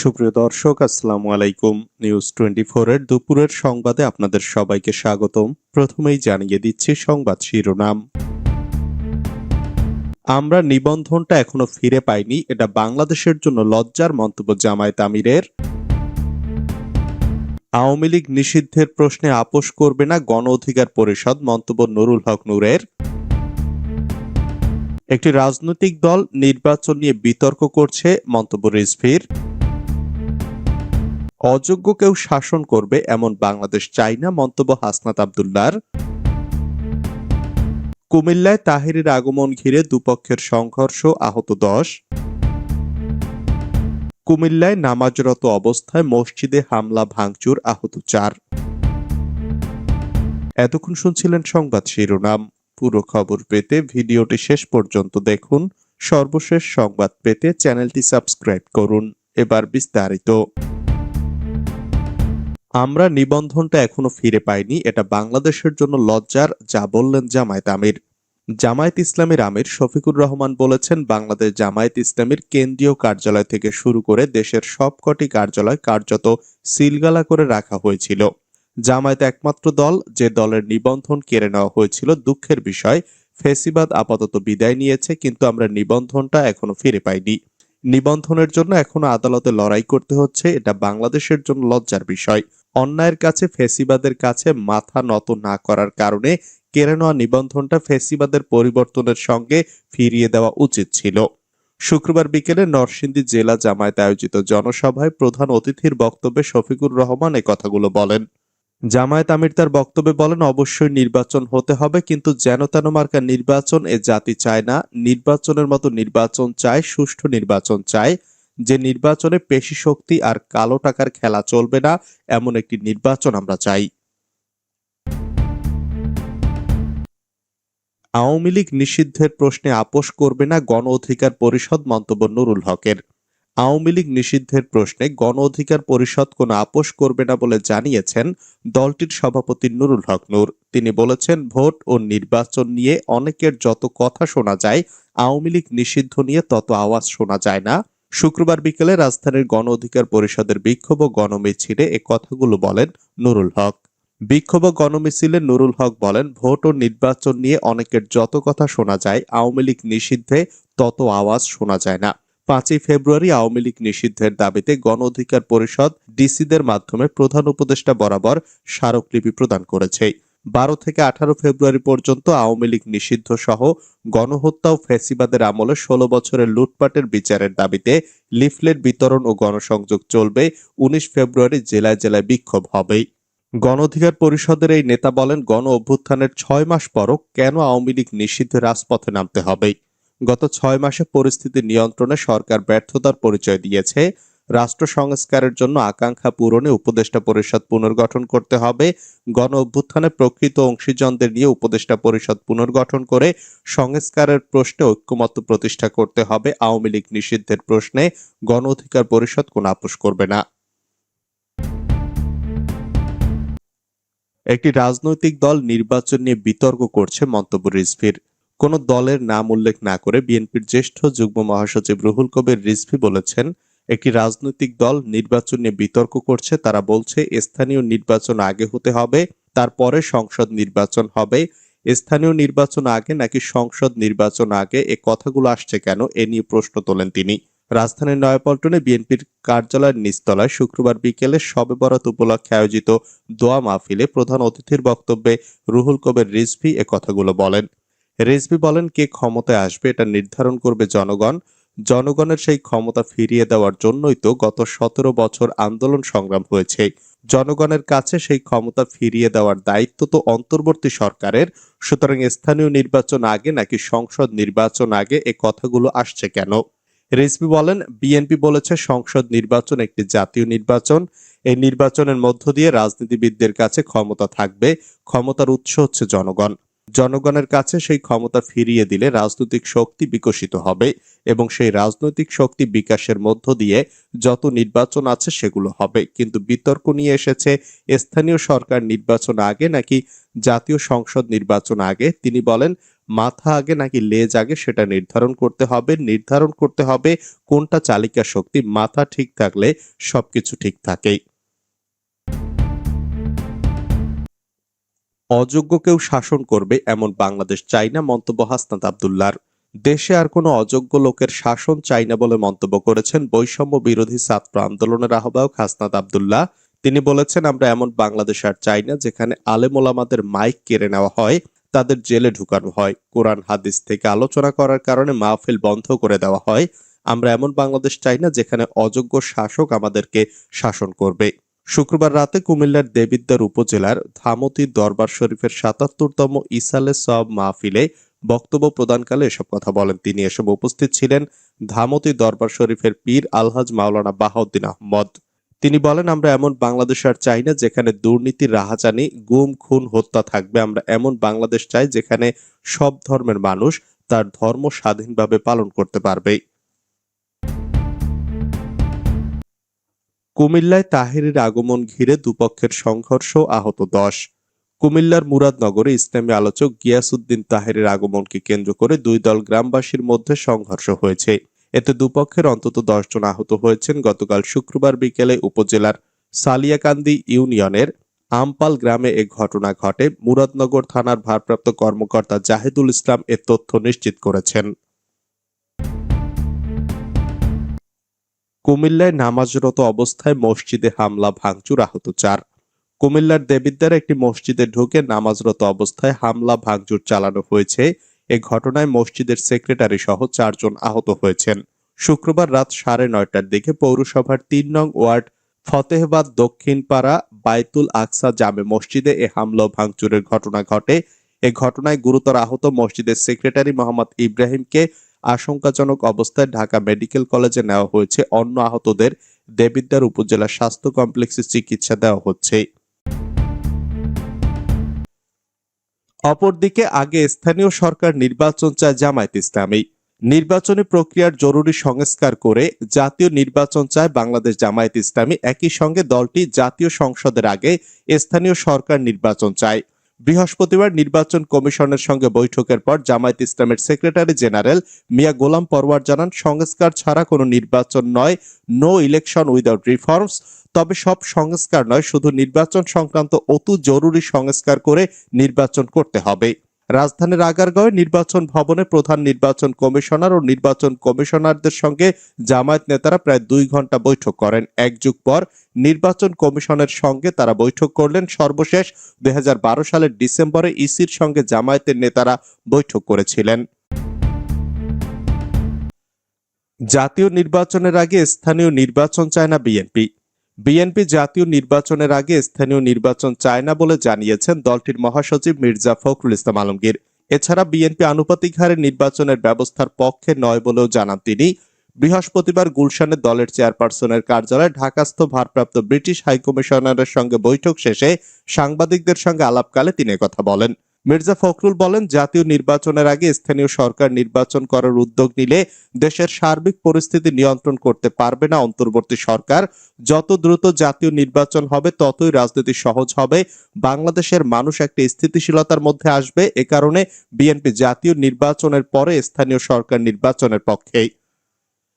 সুপ্রিয় দর্শক, আসসালামু আলাইকুম। নিউজ টোয়েন্টি এর দুপুরের সংবাদে আপনাদের সবাইকে স্বাগতম। প্রথমেই জানিয়ে দিচ্ছি সংবাদ শিরোনাম। আমরা নিবন্ধনটা এখনও ফিরে পাইনি, এটা বাংলাদেশের জন্য লজ্জার মন্তব্য জামায়াত আমিরের। আওয়ামী লীগ নিষিদ্ধের প্রশ্নে আপোষ করবে না গণ অধিকার পরিষদ, মন্তব্য নুরুল হক নূরের। একটি রাজনৈতিক দল নির্বাচন নিয়ে বিতর্ক করছে, মন্তব্য রিজভির। অযোগ্য কেউ শাসন করবে এমন বাংলাদেশ চাই না, মন্তব্য হাসনাত আবদুল্লার। কুমিল্লায় তাহিরের আগমন ঘিরে দুপক্ষের সংঘর্ষ আহত দশ। কুমিল্লায় নামাজরত অবস্থায় মসজিদে হামলা, ভাঙচুর আহত চার। এতক্ষণ শুনছিলেন সংবাদ শিরোনাম। পুরো খবর পেতে ভিডিওটি শেষ পর্যন্ত দেখুন। সর্বশেষ সংবাদ পেতে চ্যানেলটি সাবস্ক্রাইব করুন। এবার বিস্তারিত। আমরা নিবন্ধনটা এখনও ফিরে পাইনি, এটা বাংলাদেশের জন্য লজ্জার, যা বললেন জামায়াত আমির। জামায়াত ইসলামের আমির শফিকুর রহমান বলেছেন, বাংলাদেশ জামায়াত ইসলামীর কেন্দ্রীয় কার্যালয় থেকে শুরু করে দেশের সবকটি কার্যালয় কার্যত সিলগালা করে রাখা হয়েছিল। জামায়াত একমাত্র দল, যে দলের নিবন্ধন কেড়ে নেওয়া হয়েছিল, দুঃখের বিষয়। ফেসিবাদ আপাতত বিদায় নিয়েছে, কিন্তু আমরা নিবন্ধনটা এখনও ফিরে পাইনি। নিবন্ধনের জন্য এখনও আদালতে লড়াই করতে হচ্ছে, এটা বাংলাদেশের জন্য লজ্জার বিষয়। অন্যায়ের কাছে, ফেসিবাদের কাছে মাথা নত না করার কারণে কেড়ে নেওয়া নিবন্ধনটা ফেসিবাদের পরিবর্তনের সঙ্গে ফিরিয়ে দেওয়া উচিত ছিল। শুক্রবার বিকেলে নরসিংদী জেলা জামায়াত আয়োজিত জনসভায় প্রধান অতিথির বক্তব্যে শফিকুর রহমান এ কথাগুলো বলেন। জামায়াত আমির তার বক্তব্যে বলেন, অবশ্যই নির্বাচন হতে হবে, কিন্তু যেন তেন মার্কা নির্বাচন এ জাতি চায় না। নির্বাচনের মতো নির্বাচন চায়, সুষ্ঠু নির্বাচন চায়। যে নির্বাচনে পেশি শক্তি আর কালো টাকার খেলা চলবে না, এমন একটি নির্বাচন আমরা চাই। আওয়ামী লীগ নিষিদ্ধের প্রশ্নে আপোষ করবে না গণ অধিকার পরিষদ মন্তব্য নুরুল হকের। আওয়ামী লীগ নিষিদ্ধের প্রশ্নে গণ অধিকার পরিষদ কোনো আপোষ করবে না বলে জানিয়েছেন দলটির সভাপতি নুরুল হক নূর। তিনি বলেছেন, ভোট ও নির্বাচন নিয়ে অনেকের যত কথা শোনা যায়, আওয়ামী লীগ নিষিদ্ধ নিয়ে তত আওয়াজ শোনা যায় না। শুক্রবার বিকেলে রাজধানীর গণ অধিকার পরিষদের বিক্ষোভ ও গণমিছিলে এ কথাগুলো বলেন নুরুল হক। বিক্ষোভ গণমিছিলে নুরুল হক বলেন, ভোট ও নির্বাচন নিয়ে অনেকের যত কথা শোনা যায়, আওয়ামী লীগ নিষিদ্ধে তত আওয়াজ শোনা যায় না। পাঁচই ফেব্রুয়ারি আওয়ামী লীগ নিষিদ্ধের দাবিতে গণ অধিকার পরিষদ ডিসিদের মাধ্যমে প্রধান উপদেষ্টা বরাবর স্মারকলিপি প্রদান করেছে। বারো থেকে আঠারো ফেব্রুয়ারি পর্যন্ত আওয়ামী লীগ নিষিদ্ধ সহ গণহত্যা ও ফ্যাসিবাদের আমলে ষোলো বছরের লুটপাটের বিচারের দাবিতে লিফলেট বিতরণ ও গণসংযোগ চলবে। উনিশ ফেব্রুয়ারি জেলায় জেলায় বিক্ষোভ হবেই। গণ অধিকার পরিষদের এই নেতা বলেন, গণ অভ্যুত্থানের ছয় মাস পরও কেন আওয়ামী লীগ নিষিদ্ধ রাজপথে নামতে হবে? গত ছয় মাসে পরিস্থিতি নিয়ন্ত্রণে সরকার ব্যর্থতার পরিচয় দিয়েছে। রাষ্ট্র সংস্কারের জন্য আকাঙ্ক্ষা পূরণে উপদেষ্টা পরিষদ পুনর্গঠন করতে হবে। গণ অভ্যুত্থানে প্রকৃত অংশীজনদের নিয়ে উপদেষ্টা পরিষদ পুনর্গঠন করে সংস্কারের প্রশ্নে ঐক্যমত্য প্রতিষ্ঠা করতে হবে। আওয়ামী লীগ নিষিদ্ধের প্রশ্নে গণ অধিকার পরিষদ কোন আপোষ করবে না। একটি রাজনৈতিক দল নির্বাচন নিয়ে বিতর্ক করছে মন্তব্য রিজভির। কোন দলের নাম উল্লেখ না করে বিএনপির জ্যেষ্ঠ যুগ্ম মহাসচিব রুহুল কবির রিজভি বলেছেন একটি রাজনৈতিক দল নির্বাচন নিয়ে বিতর্ক করছে। তারা বলছে, স্থানীয় নির্বাচন আগে হতে হবে, তারপরে সংসদ নির্বাচন হবে। স্থানীয় নির্বাচন আগে নাকি সংসদ নির্বাচন আগে? এ কথাগুলো আসছে কেন? এ নিয়ে প্রশ্ন তোলেন তিনি। রাজধানীর নয়াপল্টনে বিএনপির কার্যালয়ের নিচতলায় শুক্রবার বিকেলে শবে বরাত উপলক্ষে আয়োজিত দোয়া মাহফিলে প্রধান অতিথির বক্তব্যে রুহুল কবির রিজভি এ কথাগুলো বলেন। রিজভি বলেন, কে ক্ষমতায় আসবে এটা নির্ধারণ করবে জনগণ। জনগণের সেই ক্ষমতা ফিরিয়ে দেওয়ার জন্যই তো গত সতেরো বছর আন্দোলন সংগ্রাম হয়েছে। জনগণের কাছে সেই ক্ষমতা ফিরিয়ে দেওয়ার দায়িত্ব তো অন্তর্বর্তী সরকারের। সুতরাং স্থানীয় নির্বাচন আগে নাকি সংসদ নির্বাচন আগে এ কথাগুলো আসছে কেন? রেসপি বলেন, বিএনপি বলেছে সংসদ নির্বাচন একটি জাতীয় নির্বাচন। এই নির্বাচনের মধ্য দিয়ে রাজনীতিবিদদের কাছে ক্ষমতা থাকবে। ক্ষমতার উৎস হচ্ছে জনগণ। জনগণের কাছে সেই ক্ষমতা ফিরিয়ে দিলে রাজনৈতিক শক্তি বিকশিত হবে এবং সেই রাজনৈতিক শক্তি বিকাশের মধ্য দিয়ে যত নির্বাচন আছে সেগুলো হবে। কিন্তু বিতর্ক নিয়ে এসেছে, স্থানীয় সরকার নির্বাচন আগে নাকি জাতীয় সংসদ নির্বাচন আগে? তিনি বলেন, মাথা আগে নাকি লেজ আগে সেটা নির্ধারণ করতে হবে, নির্ধারণ করতে হবে কোনটা চালিকা শক্তি, মাথা ঠিক থাকলে সবকিছু ঠিক থাকেই। অযোগ্য কেউ শাসন করবে এমন বাংলাদেশ চাই না মন্তব্য হাসনাত আবদুল্লার। দেশে আর কোনো অযোগ্য লোকের শাসন চাই না বলে মন্তব্য করেছেন বৈষম্য বিরোধী ছাত্র আন্দোলনের আহ্বায়ক হাসনাত আবদুল্লাহ। তিনি বলেছেন, আমরা এমন বাংলাদেশ আর চাই না যেখানে আলেমোলামাদের মাইক কেড়ে নেওয়া হয়, তাদের জেলে ঢুকানো হয়, কোরআন, হাদিস থেকে আলোচনা করার কারণে মাহফিল বন্ধ করে দেওয়া হয়। আমরা এমন বাংলাদেশ চাই না যেখানে অযোগ্য শাসক আমাদেরকে শাসন করবে। শুক্রবার রাতে কুমিল্লার দেবিদ্বার উপজেলার ধামতি দরবার শরীফের সাতাত্তরতম ইসালে সব মাহফিলে বক্তব্য প্রদানকালে এসব কথা বলেন। তিনি এসব উপস্থিত ছিলেন ধামতি দরবার শরীফের পীর আলহাজ মাওলানা বাহাউদ্দিন আহমদ। তিনি বলেন, আমরা এমন বাংলাদেশ আর চাই না যেখানে দুর্নীতি রাহাজানি, গুম, খুন, হত্যা থাকবে। আমরা এমন বাংলাদেশ চাই যেখানে সব ধর্মের মানুষ তার ধর্ম স্বাধীনভাবে পালন করতে পারবে। কুমিল্লায় তাহেরের আগমন ঘিরে দুপক্ষের সংঘর্ষ আহত দশ। কুমিল্লার মুরাদনগরে ইসলামী আলোচক গিয়াসুদ্দিন তাহেরের আগমনকে কেন্দ্র করে দুই দল গ্রামবাসীর মধ্যে সংঘর্ষ হয়েছে। এতে দুপক্ষের অন্তত জন আহত হয়েছেন গতকাল শুক্রবার বিকেলে উপজেলার সালিয়াকান্দি ইউনিয়নের আমপাল গ্রামে এ ঘটনা ঘটে। মুরাদনগর থানার ভারপ্রাপ্ত কর্মকর্তা জাহিদুল ইসলাম এ তথ্য নিশ্চিত করেছেন। কুমিল্লায় নামাজরত অবস্থায় মসজিদে হামলা, ভাঙচুর আহত চার। কুমিল্লার দেবিদ্দার একটি মসজিদে ঢুকে নামাজরত অবস্থায় হামলা, ভাঙচুর চালানো হয়েছে। এ ঘটনায় মসজিদের সেক্রেটারি সহ চারজন আহত হয়েছেন। শুক্রবার রাত সাড়ে নয়টার দিকে পৌরসভার তিন নং ওয়ার্ড ফতেহবাদ দক্ষিণ পাড়া বাইতুল আকসা জামে মসজিদে এ হামলা ভাঙচুরের ঘটনা ঘটে। এ ঘটনায় গুরুতর আহত মসজিদের সেক্রেটারি মোহাম্মদ ইব্রাহিমকে আশঙ্কাজনক অবস্থায় ঢাকা মেডিকেল কলেজে নেওয়া হয়েছে। অন্য আহতদের দেবিদ্বার উপজেলা স্বাস্থ্য কমপ্লেক্সে চিকিৎসা দেওয়া হচ্ছে। অপরদিকে আগে স্থানীয় সরকার নির্বাচন চায় জামায়াত ইসলামী। নির্বাচনী প্রক্রিয়ার জরুরি সংস্কার করে জাতীয় নির্বাচন চায় বাংলাদেশ জামায়াত ইসলামী। একই সঙ্গে দলটি জাতীয় সংসদের আগে স্থানীয় সরকার নির্বাচন চায়। বৃহস্পতিবার নির্বাচন কমিশনের সঙ্গে বৈঠকের পর জামায়াত ইসলামের সেক্রেটারি জেনারেল মিয়া গোলাম পরওয়ার জানান, সংস্কার ছাড়া কোনো নির্বাচন নয় নো ইলেকশন উইদাউট রিফর্মস তবে সব সংস্কার নয়, শুধু নির্বাচন সংক্রান্ত অতি জরুরি সংস্কার করে নির্বাচন করতে হবে। রাজধানীর আগারগাঁওয়ে নির্বাচন ভবনে প্রধান নির্বাচন কমিশনার ও নির্বাচন কমিশনারদের সঙ্গে জামায়াত নেতারা প্রায় দুই ঘণ্টা বৈঠক করেন। এক যুগ পর নির্বাচন কমিশনের সঙ্গে তারা বৈঠক করলেন। সর্বশেষ দু হাজার বারো সালের ডিসেম্বরে ইসির সঙ্গে জামায়াতের নেতারা বৈঠক করেছিলেন। জাতীয় নির্বাচনের আগে স্থানীয় নির্বাচন চায় না বিএনপি। বিএনপি জাতীয় নির্বাচনের আগে স্থানীয় নির্বাচন চায় না বলে জানিয়েছেন দলটির মহাসচিব মির্জা ফখরুল ইসলাম আলমগীর। এছাড়া বিএনপি আনুপাতিক হারে নির্বাচনের ব্যবস্থার পক্ষে নয় বলেও জানান তিনি। বৃহস্পতিবার গুলশানে দলের চেয়ারপারসনের কার্যালয়ে ঢাকাস্থ ভারপ্রাপ্ত ব্রিটিশ হাইকমিশনারের সঙ্গে বৈঠক শেষে সাংবাদিকদের সঙ্গে আলাপকালে তিনি কথা বলেন। মির্জা ফখরুল বলেন, জাতীয় নির্বাচনের আগে স্থানীয় সরকার নির্বাচন করার উদ্যোগ নিলে দেশের সার্বিক পরিস্থিতি নিয়ন্ত্রণ করতে পারবে না অন্তর্বর্তী সরকার। যত দ্রুত জাতীয় নির্বাচন হবে, ততই রাজনীতি সহজ হবে। বাংলাদেশের মানুষ একটি স্থিতিশীলতার মধ্যে আসবে। এ কারণে বিএনপি জাতীয় নির্বাচনের পরে স্থানীয় সরকার নির্বাচনের পক্ষেই।